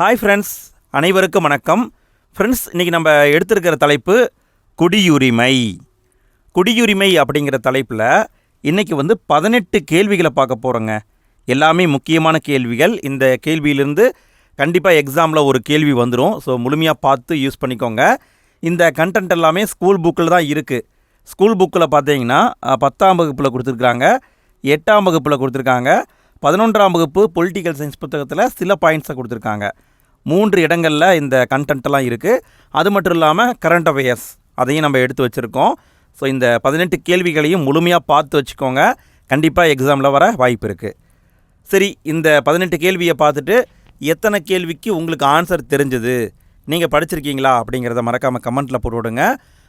Hi friends அனைவருக்கும் வணக்கம். Friends இன்றைக்கி நம்ம எடுத்திருக்கிற தலைப்பு குடியுரிமை. குடியுரிமை அப்படிங்கிற தலைப்பில் இன்றைக்கி வந்து பதினெட்டு கேள்விகளை பார்க்க போகிறோங்க எல்லாமே முக்கியமான கேள்விகள். இந்த கேள்வியிலிருந்து கண்டிப்பாக எக்ஸாமில் ஒரு கேள்வி வந்துடும் ஸோ முழுமையாக பார்த்து யூஸ் பண்ணிக்கோங்க. இந்த கண்டென்ட் எல்லாமே ஸ்கூல் புக்கில் தான் இருக்குது ஸ்கூல் புக்கில் பார்த்தீங்கன்னா பத்தாம் வகுப்பில் கொடுத்துருக்குறாங்க. எட்டாம் வகுப்பில் கொடுத்துருக்காங்க. பதினொன்றாம் வகுப்பு பொலிட்டிக்கல் சயின்ஸ் புத்தகத்தில் சில பாயிண்ட்ஸை கொடுத்துருக்காங்க. மூன்று இடங்களில் இந்த கண்டென்ட்லாம் இருக்குது அது மட்டும் இல்லாமல் கரண்ட் அஃபேர்ஸ் அதையும் நம்ம எடுத்து வச்சுருக்கோம். ஸோ இந்த பதினெட்டு கேள்விகளையும் முழுமையாக பார்த்து வச்சுக்கோங்க. கண்டிப்பாக எக்ஸாமில் வர வாய்ப்பு இருக்குது சரி இந்த பதினெட்டு கேள்வியை பார்த்துட்டு எத்தனை கேள்விக்கு உங்களுக்கு ஆன்சர் தெரிஞ்சது? நீங்கள் படிச்சிருக்கீங்களா? அப்படிங்கிறத மறக்காமல் கமெண்ட்டில் போட்டு விடுங்க.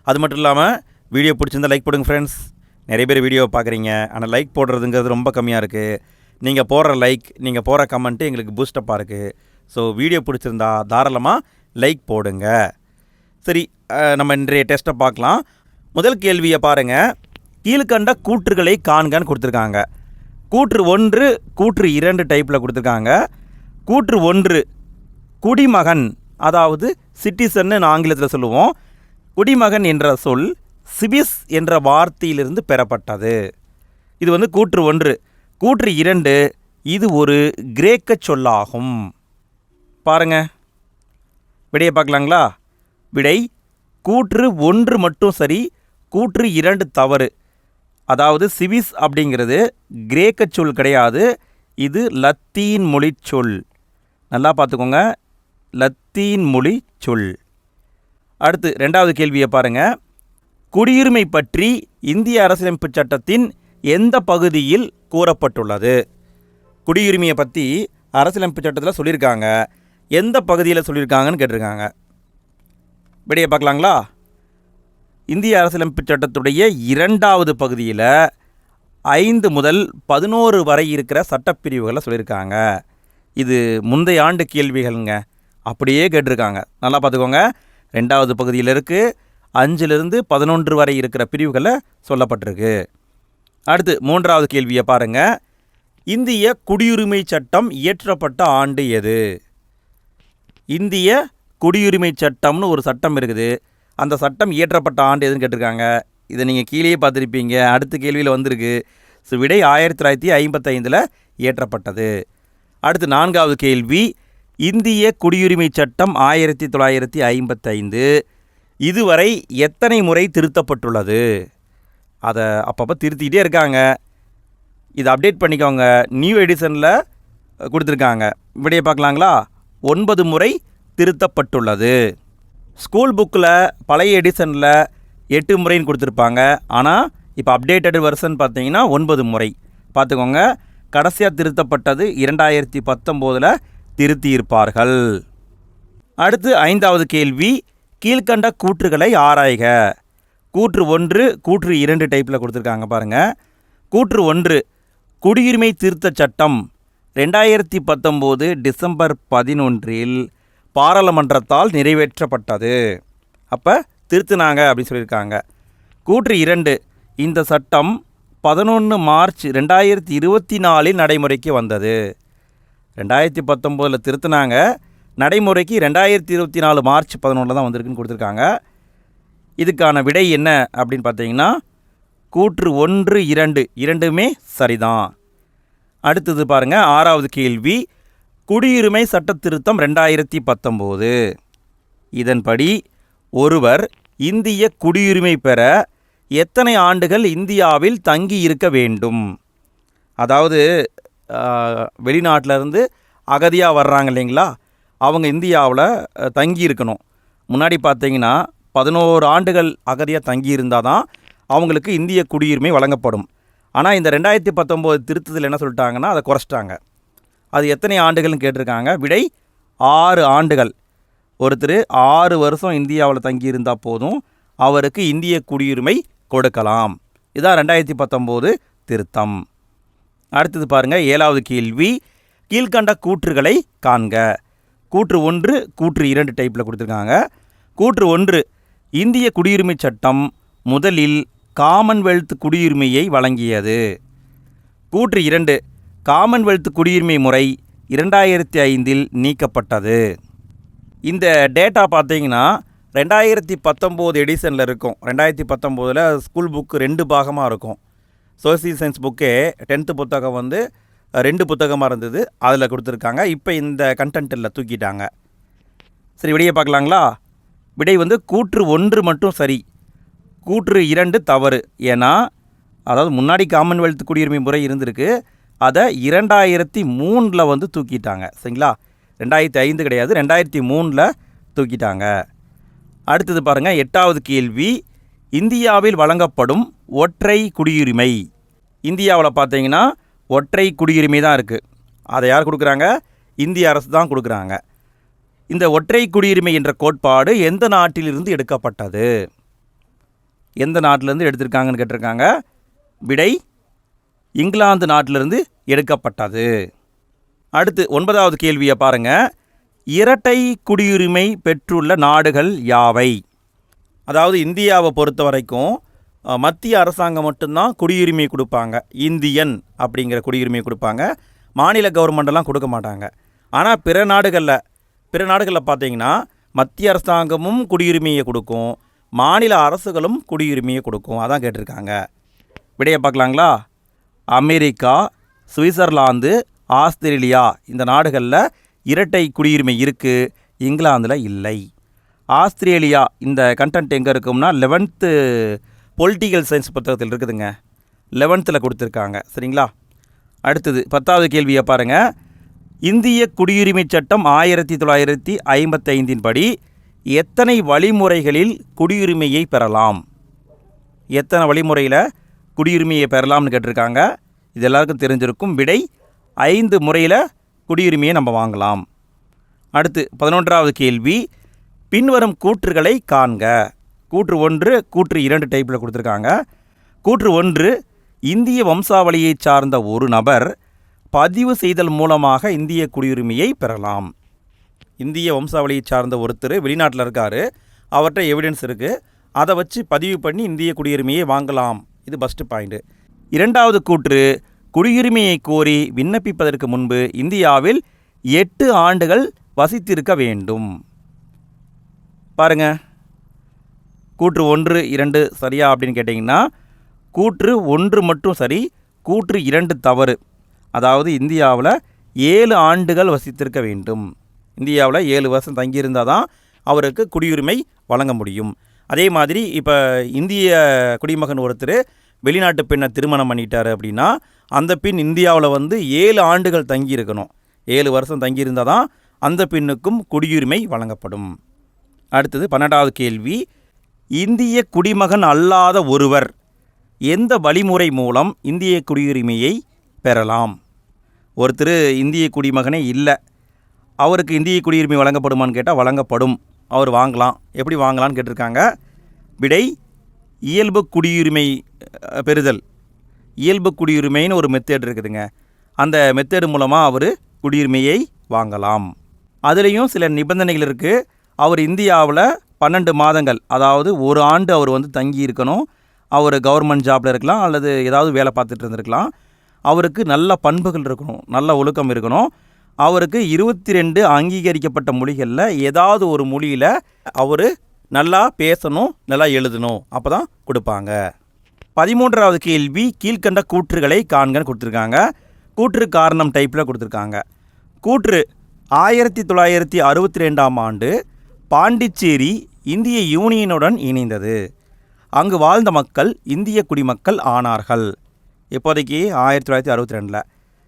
அது மட்டும் இல்லாமல் வீடியோ பிடிச்சிருந்தா லைக் போடுங்க ஃப்ரெண்ட்ஸ் நிறைய பேர் வீடியோ பார்க்குறீங்க. ஆனால் லைக் போடுறதுங்கிறது ரொம்ப கம்மியாக இருக்குது நீங்கள் போடுற லைக் நீங்கள் போடுற கமெண்ட்டு எங்களுக்கு பூஸ்டப்பாக இருக்குது ஸோ வீடியோ பிடிச்சிருந்தா தாராளமாக லைக் போடுங்க. சரி நம்ம இன்றைய டெஸ்ட்டை பார்க்கலாம். முதல் கேள்வியை பாருங்கள் கீழ்கண்ட கூற்றுகளை காண்கன்னு கொடுத்துருக்காங்க. கூற்று ஒன்று கூற்று இரண்டு டைப்பில் கொடுத்துருக்காங்க. கூற்று ஒன்று குடிமகன் அதாவது சிட்டிசன்னு ஆங்கிலத்தில் சொல்லுவோம். குடிமகன் என்ற சொல் சிபிஸ் என்ற வார்த்தையிலிருந்து பெறப்பட்டது. இது வந்து கூற்று ஒன்று. கூற்று இரண்டு இது ஒரு கிரேக்க சொல்லாகும். பாருங்க. விடையை பார்க்கலாங்களா? விடை கூற்று ஒன்று மட்டும் சரி கூற்று இரண்டு தவறு. அதாவது சிவிஸ் அப்படிங்கிறது கிரேக்க சொல் கிடையாது இது லத்தீன் மொழி சொல். நல்லா பார்த்துக்கோங்க. லத்தீன் மொழி சொல். அடுத்து ரெண்டாவது கேள்வியை பாருங்கள் குடியுரிமை பற்றி இந்திய அரசியலமைப்பு சட்டத்தின் எந்த பகுதியில் கூறப்பட்டுள்ளது? குடியுரிமையை பற்றி அரசியலமைப்பு சட்டத்தில் சொல்லியிருக்காங்க. எந்த பகுதியில் சொல்லியிருக்காங்கன்னு கேட்டிருக்காங்க. விடைய பார்க்கலாங்களா? இந்திய அரசியலமைப்பு சட்டத்துடைய இரண்டாவது பகுதியில் ஐந்து முதல் பதினோரு வரை இருக்கிற சட்டப்பிரிவுகளை சொல்லியிருக்காங்க. இது முந்தைய ஆண்டு கேள்விகள்ங்க. அப்படியே கேட்டிருக்காங்க. நல்லா பார்த்துக்கோங்க. ரெண்டாவது பகுதியில் இருக்குது அஞ்சிலிருந்து பதினொன்று வரை இருக்கிற பிரிவுகளை சொல்லப்பட்டிருக்கு. அடுத்து மூன்றாவது கேள்வியை பாருங்க. இந்திய குடியுரிமை சட்டம் இயற்றப்பட்ட ஆண்டு எது? இந்திய குடியுரிமை சட்டம்னு ஒரு சட்டம் இருக்குது. அந்த சட்டம் இயற்றப்பட்ட ஆண்டு எதுன்னு கேட்டிருக்காங்க. இதை நீங்கள் கீழேயே பார்த்துருப்பீங்க. அடுத்த கேள்வியில் வந்திருக்கு. ஸோ விடை ஆயிரத்தி தொள்ளாயிரத்தி ஐம்பத்தைந்தில் இயற்றப்பட்டது. அடுத்து நான்காவது கேள்வி. இந்திய குடியுரிமை சட்டம் ஆயிரத்தி தொள்ளாயிரத்தி ஐம்பத்தைந்து. இதுவரை எத்தனை முறை திருத்தப்பட்டுள்ளது? அதை அப்பப்போ திருத்திக்கிட்டே இருக்காங்க. இதை அப்டேட் பண்ணிக்கோங்க. நியூ எடிஷனில் கொடுத்துருக்காங்க. விடையை பார்க்கலாங்களா? ஒன்பது முறை திருத்தப்பட்டுள்ளது. ஸ்கூல் புக்கில் பழைய எடிஷனில் எட்டு முறைன்னு கொடுத்துருப்பாங்க. ஆனால் இப்போ அப்டேட்டட் வெர்ஷன் பார்த்தீங்கன்னா ஒன்பது முறை. பார்த்துக்கோங்க. கடைசியாக திருத்தப்பட்டது இரண்டாயிரத்தி பத்தொம்போதில் திருத்தியிருப்பார்கள். அடுத்து ஐந்தாவது கேள்வி கீழ்க்கண்ட கூற்றுகளை ஆராய்க. கூற்று ஒன்று கூற்று இரண்டு டைப்பில் கொடுத்துருக்காங்க பாருங்கள் கூற்று ஒன்று குடியுரிமை திருத்தச் சட்டம். ரெண்டாயிரத்தி பத்தொம்போது டிசம்பர் பதினொன்றில் பாராளுமன்றத்தால் நிறைவேற்றப்பட்டது. அப்போ திருத்தினாங்க அப்படின்னு சொல்லியிருக்காங்க. கூற்று இரண்டு இந்த சட்டம் பதினொன்று மார்ச் ரெண்டாயிரத்தி இருபத்தி நாலில் நடைமுறைக்கு வந்தது. ரெண்டாயிரத்தி பத்தொம்போதில் திருத்தினாங்க. நடைமுறைக்கு ரெண்டாயிரத்தி இருபத்தி நாலு மார்ச் பதினொன்றில் தான் வந்திருக்குன்னு கொடுத்துருக்காங்க. இதுக்கான விடை என்ன அப்படின்னு பார்த்தீங்கன்னா கூற்று ஒன்று இரண்டு. இரண்டுமே சரிதான். அடுத்தது பாருங்கள் ஆறாவது கேள்வி. குடியுரிமை சட்ட திருத்தம் ரெண்டாயிரத்தி பத்தொம்போது. இதன்படி ஒருவர் இந்திய குடியுரிமை பெற எத்தனை ஆண்டுகள் இந்தியாவில் தங்கி இருக்க வேண்டும்? அதாவது வெளிநாட்டிலேருந்து அகதியாக வர்றாங்க இல்லைங்களா? அவங்க இந்தியாவில் தங்கி இருக்கணும். முன்னாடி பார்த்தீங்கன்னா பதினோரு ஆண்டுகள் அகதியாக தங்கி இருந்தால் தான் அவங்களுக்கு இந்திய குடியுரிமை வழங்கப்படும். ஆனால் இந்த ரெண்டாயிரத்தி பத்தொம்போது திருத்தத்தில் என்ன சொல்லிட்டாங்கன்னா அதை குறைச்சிட்டாங்க. அது எத்தனை ஆண்டுகள்னு கேட்டிருக்காங்க. விடை ஆறு ஆண்டுகள். ஒருத்தர் ஆறு வருஷம் இந்தியாவில் தங்கி இருந்தால் போதும் அவருக்கு இந்திய குடியுரிமை கொடுக்கலாம். இதான் ரெண்டாயிரத்தி பத்தொம்போது திருத்தம். அடுத்தது பாருங்கள் ஏழாவது கேள்வி. கீழ்கண்ட கூற்றுகளை காண்க. கூற்று ஒன்று கூற்று இரண்டு டைப்பில் கொடுத்துருக்காங்க. கூற்று ஒன்று இந்திய குடியுரிமை சட்டம் முதலில் காமன்வெல்த் குடியுரிமையை வழங்கியது. கூற்று இரண்டு காமன்வெல்த் குடியுரிமை முறை இரண்டாயிரத்தி ஐந்தில் நீக்கப்பட்டது. இந்த டேட்டா பார்த்தீங்கன்னா ரெண்டாயிரத்தி பத்தொம்போது எடிஷனில் இருக்கும். ரெண்டாயிரத்தி பத்தொம்போதில் ஸ்கூல் புக்கு ரெண்டு பாகமாக இருக்கும். சோசியல் சயின்ஸ் புக்கே டென்த்து புத்தகம் வந்து ரெண்டு புத்தகமாக இருந்தது. அதில் கொடுத்துருக்காங்க. இப்போ இந்த கண்டென்ட்டில் தூக்கிட்டாங்க. சரி வெளியே பார்க்கலாங்களா? விடை வந்து கூற்று ஒன்று மட்டும் சரி. கூற்று இரண்டு தவறு. ஏன்னா அதாவது முன்னாடி காமன்வெல்த் குடியுரிமை முறை இருந்திருக்கு. அதை இரண்டாயிரத்தி மூணில் வந்து தூக்கிட்டாங்க. சரிங்களா? ரெண்டாயிரத்தி ஐந்து கிடையாது. ரெண்டாயிரத்தி மூணில் தூக்கிட்டாங்க. அடுத்தது பாருங்கள் எட்டாவது கேள்வி. இந்தியாவில் வழங்கப்படும் ஒற்றை குடியுரிமை. இந்தியாவில் பார்த்தீங்கன்னா ஒற்றை குடியுரிமை தான் இருக்குது அதை யார் கொடுக்குறாங்க? இந்திய அரசு தான் கொடுக்குறாங்க. இந்த ஒற்றை குடியுரிமை என்ற கோட்பாடு எந்த நாட்டிலிருந்து எடுக்கப்பட்டது? எந்த நாட்டிலேருந்து எடுத்திருக்காங்கன்னு கேட்டிருக்காங்க. விடை இங்கிலாந்து நாட்டிலிருந்து எடுக்கப்பட்டது. அடுத்து ஒன்பதாவது கேள்வியை பாருங்கள் இரட்டை குடியுரிமை பெற்றுள்ள நாடுகள் யாவை? அதாவது இந்தியாவை பொறுத்த வரைக்கும் மத்திய அரசாங்கம் மட்டும்தான் குடியுரிமை கொடுப்பாங்க. இந்தியன் அப்படிங்கிற குடியுரிமை கொடுப்பாங்க. மாநில கவர்மெண்டெல்லாம் கொடுக்க மாட்டாங்க. ஆனால் பிற நாடுகளில் பிற நாடுகளில் பார்த்தீங்கன்னா மத்திய அரசாங்கமும் குடியுரிமையை கொடுக்கும் மாநில அரசுகளும் குடியுரிமையை கொடுக்கும். அதான் கேட்டிருக்காங்க. விடையை பார்க்கலாங்களா? அமெரிக்கா சுவிட்சர்லாந்து ஆஸ்திரேலியா இந்த நாடுகளில் இரட்டை குடியுரிமை இருக்குது இங்கிலாந்தில் இல்லை. ஆஸ்திரேலியா இந்த கண்டென்ட் எங்கே இருக்கும்னா லெவன்த்து பொலிட்டிக்கல் சயின்ஸ் புத்தகத்தில் இருக்குதுங்க. லெவன்த்தில் கொடுத்துருக்காங்க. சரிங்களா? அடுத்தது பத்தாவது கேள்வியை பாருங்கள் இந்திய குடியுரிமை சட்டம் ஆயிரத்தி தொள்ளாயிரத்தி ஐம்பத்தைந்தின் படி எத்தனை வழிமுறைகளில் குடியுரிமையை பெறலாம்? எத்தனை வழிமுறையில் குடியுரிமையை பெறலாம்னு கேட்டிருக்காங்க. இது எல்லாருக்கும் தெரிஞ்சிருக்கும். விடை ஐந்து முறையில் குடியுரிமையை நம்ம வாங்கலாம். அடுத்து பதினொன்றாவது கேள்வி. பின்வரும் கூற்றுகளை காண்க. கூற்று ஒன்று கூற்று இரண்டு டைப்பில் கொடுத்துருக்காங்க. கூற்று ஒன்று இந்திய வம்சாவளியைச் சார்ந்த ஒரு நபர் பதிவு செய்தல் மூலமாக இந்திய குடியுரிமையை பெறலாம். இந்திய வம்சாவளியை சார்ந்த ஒருத்தர் வெளிநாட்டில் இருக்கார். அவர்கிட்ட எவிடன்ஸ் இருக்குது அதை வச்சு பதிவு பண்ணி இந்திய குடியுரிமையை வாங்கலாம். இது ஃபஸ்ட்டு பாயிண்ட்டு இரண்டாவது கூற்று குடியுரிமையை கோரி விண்ணப்பிப்பதற்கு முன்பு இந்தியாவில் எட்டு ஆண்டுகள் வசித்திருக்க வேண்டும். பாருங்க. கூற்று ஒன்று இரண்டு சரியா அப்படின்னு கேட்டிங்கன்னா கூற்று ஒன்று மட்டும் சரி கூற்று இரண்டு தவறு. அதாவது இந்தியாவில் ஏழு ஆண்டுகள் வசித்திருக்க வேண்டும். இந்தியாவில் ஏழு வருஷம் தங்கியிருந்தால் தான் அவருக்கு குடியுரிமை வழங்க முடியும். அதே மாதிரி இப்போ இந்திய குடிமகன் ஒருத்தர் வெளிநாட்டு பெண்ணை திருமணம் பண்ணிட்டார் அப்படின்னா அந்த பெண் இந்தியாவில் வந்து ஏழு ஆண்டுகள் தங்கியிருக்கணும். ஏழு வருஷம் தங்கியிருந்தால் தான் அந்த பெண்ணுக்கும் குடியுரிமை வழங்கப்படும். அடுத்தது பன்னெண்டாவது கேள்வி. இந்திய குடிமகன் அல்லாத ஒருவர் எந்த வழிமுறை மூலம் இந்திய குடியுரிமையை பெறலாம்? ஒருத்தர் இந்திய குடிமகனே இல்லை. அவருக்கு இந்திய குடியுரிமை வழங்கப்படுமான்னு கேட்டால் வழங்கப்படும். அவர் வாங்கலாம். எப்படி வாங்கலாம்னு கேட்டிருக்காங்க. விடை இயல்பு குடியுரிமை பெறுதல். இயல்பு குடியுரிமைன்னு ஒரு மெத்தேட் இருக்குதுங்க. அந்த மெத்தேடு மூலமாக அவர் குடியுரிமையை வாங்கலாம். அதுலேயும் சில நிபந்தனைகள் இருக்குது அவர் இந்தியாவில் பன்னெண்டு மாதங்கள் அதாவது ஒரு ஆண்டு அவர் வந்து தங்கி இருக்கணும் அவர் கவர்மெண்ட் ஜாப்பில் இருக்கலாம் அல்லது ஏதாவது வேலை பார்த்துட்டு இருந்திருக்கலாம். அவருக்கு நல்ல பண்புகள் இருக்கணும் நல்ல ஒழுக்கம் இருக்கணும். அவருக்கு இருபத்தி ரெண்டு அங்கீகரிக்கப்பட்ட மொழிகளில் ஏதாவது ஒரு மொழியில் அவர் நல்லா பேசணும் நல்லா எழுதணும். அப்போ தான் கொடுப்பாங்க. பதிமூன்றாவது கேள்வி கீழ்க்கண்ட கூற்றுகளை காண்கன்னு கொடுத்துருக்காங்க. கூற்று காரணம் டைப்பில் கொடுத்துருக்காங்க. கூற்று ஆயிரத்தி தொள்ளாயிரத்தி அறுபத்தி ரெண்டாம் ஆண்டு பாண்டிச்சேரி இந்திய யூனியனுடன் இணைந்தது. அங்கு வாழ்ந்த மக்கள் இந்திய குடிமக்கள் ஆனார்கள். இப்போதைக்கு ஆயிரத்தி தொள்ளாயிரத்தி அறுபத்தி ரெண்டில்.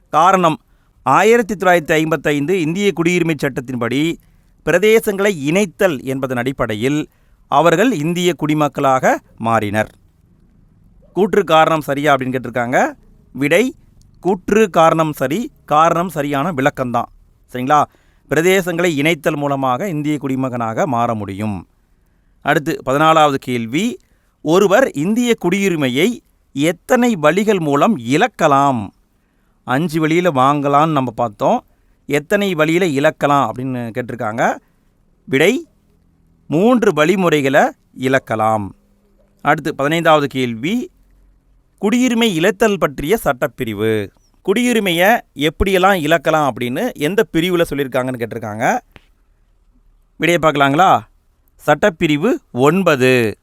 காரணம் ஆயிரத்தி தொள்ளாயிரத்தி ஐம்பத்தைந்து இந்திய குடியுரிமை சட்டத்தின்படி பிரதேசங்களை இணைத்தல் என்பதன் அடிப்படையில் அவர்கள் இந்திய குடிமக்களாக மாறினர். கூற்று காரணம் சரியா அப்படின்னு கேட்டிருக்காங்க. விடை கூற்று காரணம் சரி காரணம் சரியான விளக்கம்தான். சரிங்களா? பிரதேசங்களை இணைத்தல் மூலமாக இந்திய குடிமகனாக மாற முடியும். அடுத்து பதினாலாவது கேள்வி ஒருவர் இந்திய குடியுரிமையை எத்தனை வழிகள் மூலம் இழக்கலாம்? அஞ்சு வழியில் வாங்கலாம்னு நம்ம பார்த்தோம். எத்தனை வழியில் இழக்கலாம் அப்படின்னு கேட்டிருக்காங்க. விடை மூன்று வழிமுறைகளை இழக்கலாம். அடுத்து பதினைந்தாவது கேள்வி குடியுரிமை இழத்தல் பற்றிய சட்டப்பிரிவு. குடியுரிமையை எப்படியெல்லாம் இழக்கலாம் அப்படின்னு எந்த பிரிவில் சொல்லியிருக்காங்கன்னு கேட்டிருக்காங்க. விடையை பார்க்கலாங்களா? சட்டப்பிரிவு ஒன்பது.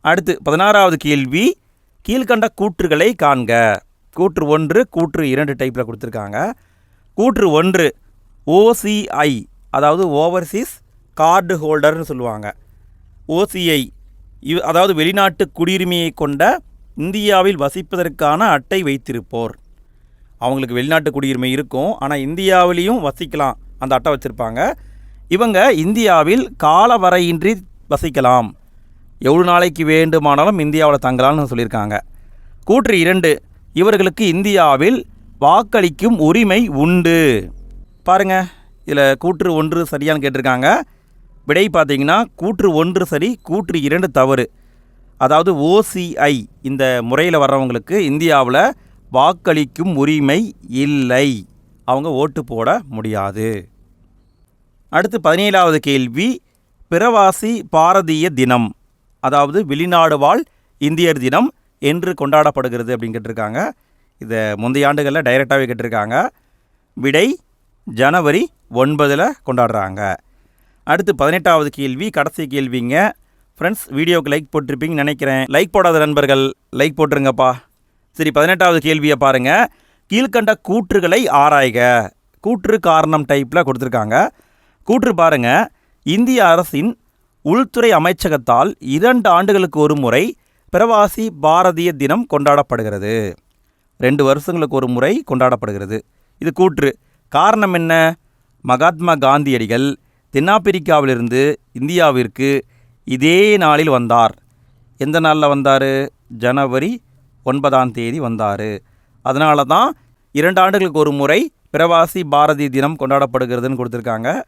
அடுத்து பதினாறாவது கேள்வி கீழ்கண்ட கூற்றுகளை காண்க. கூற்று ஒன்று கூற்று இரண்டு டைப்பில் கொடுத்துருக்காங்க. கூற்று ஒன்று ஓசிஐ அதாவது ஓவர்சீஸ் கார்டு ஹோல்டர்னு சொல்லுவாங்க. ஓசிஐ இவ் அதாவது வெளிநாட்டு குடியுரிமையை கொண்ட இந்தியாவில் வசிப்பதற்கான அட்டை வைத்திருப்போர். அவங்களுக்கு வெளிநாட்டு குடியுரிமை இருக்கும் ஆனால் இந்தியாவிலையும் வசிக்கலாம் அந்த அட்டை வச்சுருப்பாங்க. இவங்க இந்தியாவில் காலவரையின்றி வசிக்கலாம். எவ்வளோ நாளைக்கு வேண்டுமானாலும் இந்தியாவில் தங்கலாம்னு சொல்லியிருக்காங்க. கூற்று இரண்டு இவர்களுக்கு இந்தியாவில் வாக்களிக்கும் உரிமை உண்டு. பாருங்க இதில் கூற்று ஒன்று சரியான்னு கேட்டிருக்காங்க. விடை பார்த்தீங்கன்னா கூற்று ஒன்று சரி கூற்று இரண்டு தவறு. அதாவது ஓசிஐ இந்த முறையில் வர்றவங்களுக்கு இந்தியாவில் வாக்களிக்கும் உரிமை இல்லை. அவங்க ஓட்டு போட முடியாது. அடுத்து பதினேழாவது கேள்வி பிரவாசி பாரதிய தினம். அதாவது வெளிநாடு வாழ் இந்தியர் தினம் என்று கொண்டாடப்படுகிறது அப்படின்னு கேட்டிருக்காங்க இதை முந்தைய ஆண்டுகளில் டைரெக்டாகவே கேட்டிருக்காங்க. விடை ஜனவரி ஒன்பதில் கொண்டாடுறாங்க. அடுத்து பதினெட்டாவது கேள்வி கடைசி கேள்விங்க. ஃப்ரெண்ட்ஸ் வீடியோவுக்கு லைக் போட்டிருப்பீங்கன்னு நினைக்கிறேன். லைக் போடாத நண்பர்கள் லைக் போட்டுருங்கப்பா. சரி பதினெட்டாவது கேள்வியை பாருங்கள் கீழ்கண்ட கூற்றுகளை ஆராய்க. கூற்று காரணம் டைப்பில் கொடுத்துருக்காங்க. கூற்று பாருங்க. இந்திய அரசின் உள்துறை அமைச்சகத்தால் இரண்டு ஆண்டுகளுக்கு ஒரு முறை பிரவாசி பாரதிய தினம் கொண்டாடப்படுகிறது. ரெண்டு வருஷங்களுக்கு ஒரு முறை கொண்டாடப்படுகிறது. இது கூற்று. காரணம் என்ன? மகாத்மா காந்தியடிகள் தென்னாப்பிரிக்காவிலிருந்து இந்தியாவிற்கு இதே நாளில் வந்தார். எந்த நாளில் வந்தார்? ஜனவரி ஒன்பதாம் தேதி வந்தார். அதனால தான் இரண்டு ஆண்டுகளுக்கு ஒரு முறை பிரவாசி பாரதி தினம் கொண்டாடப்படுகிறதுன்னு கொடுத்துருக்காங்க.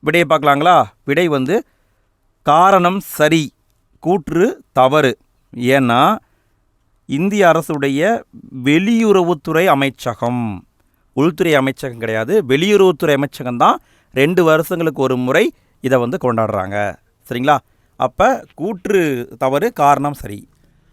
விடையை பார்க்கலாங்களா? விடை வந்து காரணம் சரி கூற்று தவறு. ஏன்னா இந்திய அரசுடைய வெளியுறவுத்துறை அமைச்சகம். உள்துறை அமைச்சகம் கிடையாது வெளியுறவுத்துறை அமைச்சகம் தான் ரெண்டு வருஷங்களுக்கு ஒரு முறை இதை வந்து கொண்டாடுறாங்க. சரிங்களா? அப்போ கூற்று தவறு காரணம் சரி.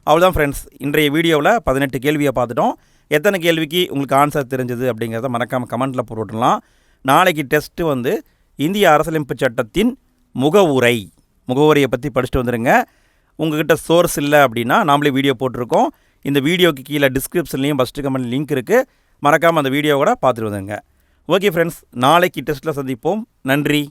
அவ்வளோதான் ஃப்ரெண்ட்ஸ் இன்றைய வீடியோவில் பதினெட்டு கேள்வியை பார்த்துட்டோம். எத்தனை கேள்விக்கு உங்களுக்கு ஆன்சர் தெரிஞ்சது அப்படிங்கிறத மறக்காமல் கமெண்ட்டில் போட்டுடலாம். நாளைக்கு டெஸ்ட்டு வந்து இந்திய அரசியலமைப்பு சட்டத்தின் முகவுரை. முகவரியை பற்றி படிச்சுட்டு வந்துடுங்க உங்ககிட்ட சோர்ஸ் இல்லை அப்படின்னா நாமளே வீடியோ போட்டிருக்கோம். இந்த வீடியோக்கு கீழே டிஸ்கிரிப்ஷன்லேயும் ஃபஸ்ட்டு கமெண்ட் லிங்க் இருக்குது மறக்காமல் அந்த வீடியோ கூட பார்த்துட்டு வந்துடுங்க ஓகே ஃப்ரெண்ட்ஸ் நாளைக்கு டெஸ்ட்டில் சந்திப்போம். நன்றி.